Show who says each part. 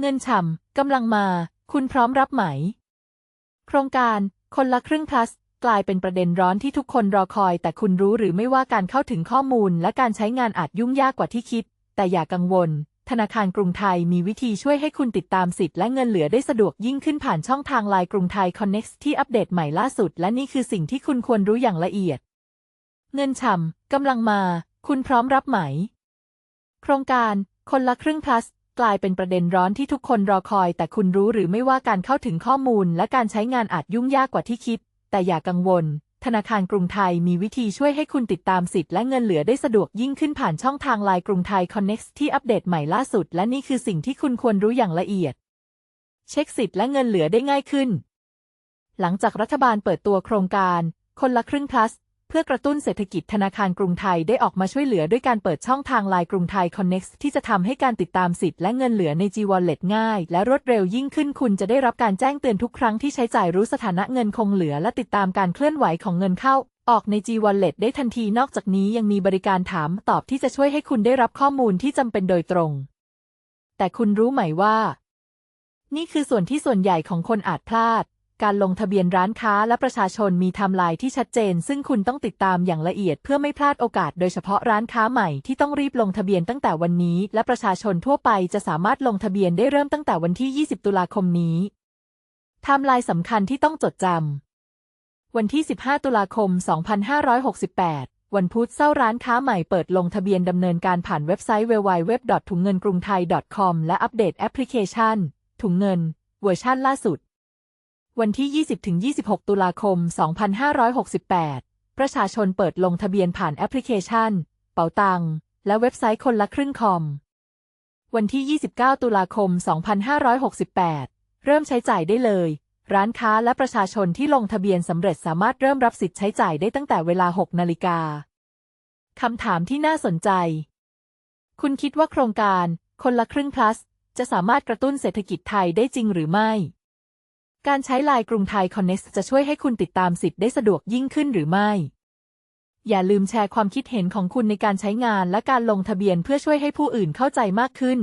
Speaker 1: เงินฉ่ำกำลังมา คุณพร้อมรับไหม โครงการคนละครึ่ง plus กลายเป็นประเด็นร้อนที่ทุกคนรอคอย แต่คุณรู้หรือไม่ว่าการเข้าถึงข้อมูล และการใช้งานอาจยุ่งยากกว่าที่คิด แต่อย่ากังวล ธนาคารกรุงไทยมีวิธีช่วยให้คุณติดตามสิทธิ์และเงินเหลือได้สะดวกยิ่งขึ้นผ่านช่องทางไลน์กรุงไทย Connect ที่อัปเดตใหม่ล่าสุด และนี่คือสิ่งที่คุณควรรู้อย่างละเอียด เงินฉ่ำกำลังมา คุณพร้อมรับไหม โครงการคนละครึ่ง plus กลายเป็นประเด็นร้อนที่ทุกคนรอคอย แต่คุณรู้หรือไม่ว่าการเข้าถึงข้อมูลและการใช้งานอาจยุ่งยากกว่าที่คิด แต่อย่ากังวล ธนาคารกรุงไทยมีวิธีช่วยให้คุณติดตามสิทธิ์และเงินเหลือได้สะดวกยิ่งขึ้นผ่านช่องทางไลน์กรุงไทย Connect ที่อัปเดตใหม่ล่าสุด และนี่คือสิ่งที่คุณควรรู้อย่างละเอียด เช็คสิทธิ์และเงินเหลือได้ง่ายขึ้น หลังจากรัฐบาลเปิดตัวโครงการ คนละครึ่ง plus พื่อกระตุ้นเศรษฐกิจธนาคารกรุงไทยได้ออกมาช่วยเหลือด้วยการเปิดช่องทางไลน์กรุงไทย Connect ที่จะทำให้การติดตามสิทธิ์และเงินเหลือใน G Wallet ง่าย และรวดเร็วยิ่งขึ้นคุณจะได้รับการแจ้งเตือนทุกครั้งที่ใช้จ่ายรู้สถานะเงินคงเหลือ และติดตามการเคลื่อนไหวของเงินเข้า ออกใน G Wallet ได้ทันทีนอกจากนี้ยังมีบริการถามตอบที่จะช่วยให้คุณได้รับข้อมูลที่จำเป็นโดยตรง แต่คุณรู้ไหมว่า นี่คือส่วนที่ส่วนใหญ่ของคนอาจพลาด การลงทะเบียนร้านค้าและประชาชนมีไทม์ไลน์ที่ชัดเจน ซึ่งคุณต้องติดตามอย่างละเอียดเพื่อไม่พลาดโอกาส โดยเฉพาะร้านค้าใหม่ที่ต้องรีบลงทะเบียนตั้งแต่วันนี้ และประชาชนทั่วไปจะสามารถลงทะเบียนได้เริ่มตั้งแต่วันที่ 20 ตุลาคมนี้ไทม์ไลน์สำคัญที่ต้องจดจำวันที่ 15 ตุลาคม 2568วันพุธเศร้าร้านค้าใหม่เปิดลงทะเบียนดำเนินการผ่านเว็บไซต์ www. ถุงเงินกรุงไทย .com และอัปเดตแอปพลิเคชัน ถุงเงิน เวอร์ชันล่าสุด วันที่ 20-26 ตุลาคม 2568 ประชาชนเปิดลงทะเบียนผ่านแอปพลิเคชัน เป๋าตัง และเว็บไซต์คนละครึ่งคอม วันที่ 29 ตุลาคม 2568 เริ่มใช้จ่ายได้เลย ร้านค้าและประชาชนที่ลงทะเบียนสำเร็จสามารถเริ่มรับสิทธิ์ใช้จ่ายได้ตั้งแต่เวลา 6 นาฬิกา คำถามที่น่าสนใจ คุณคิดว่าโครงการคนละครึ่ง plus จะสามารถกระตุ้นเศรษฐกิจไทยได้จริงหรือไม่ การใช้ไลน์กรุงไทยคอนเน็ตจะช่วยให้คุณติดตามสิทธิ์ได้สะดวกยิ่งขึ้นหรือไม่ อย่าลืมแชร์ความคิดเห็นของคุณในการใช้งานและการลงทะเบียนเพื่อช่วยให้ผู้อื่นเข้าใจมากขึ้น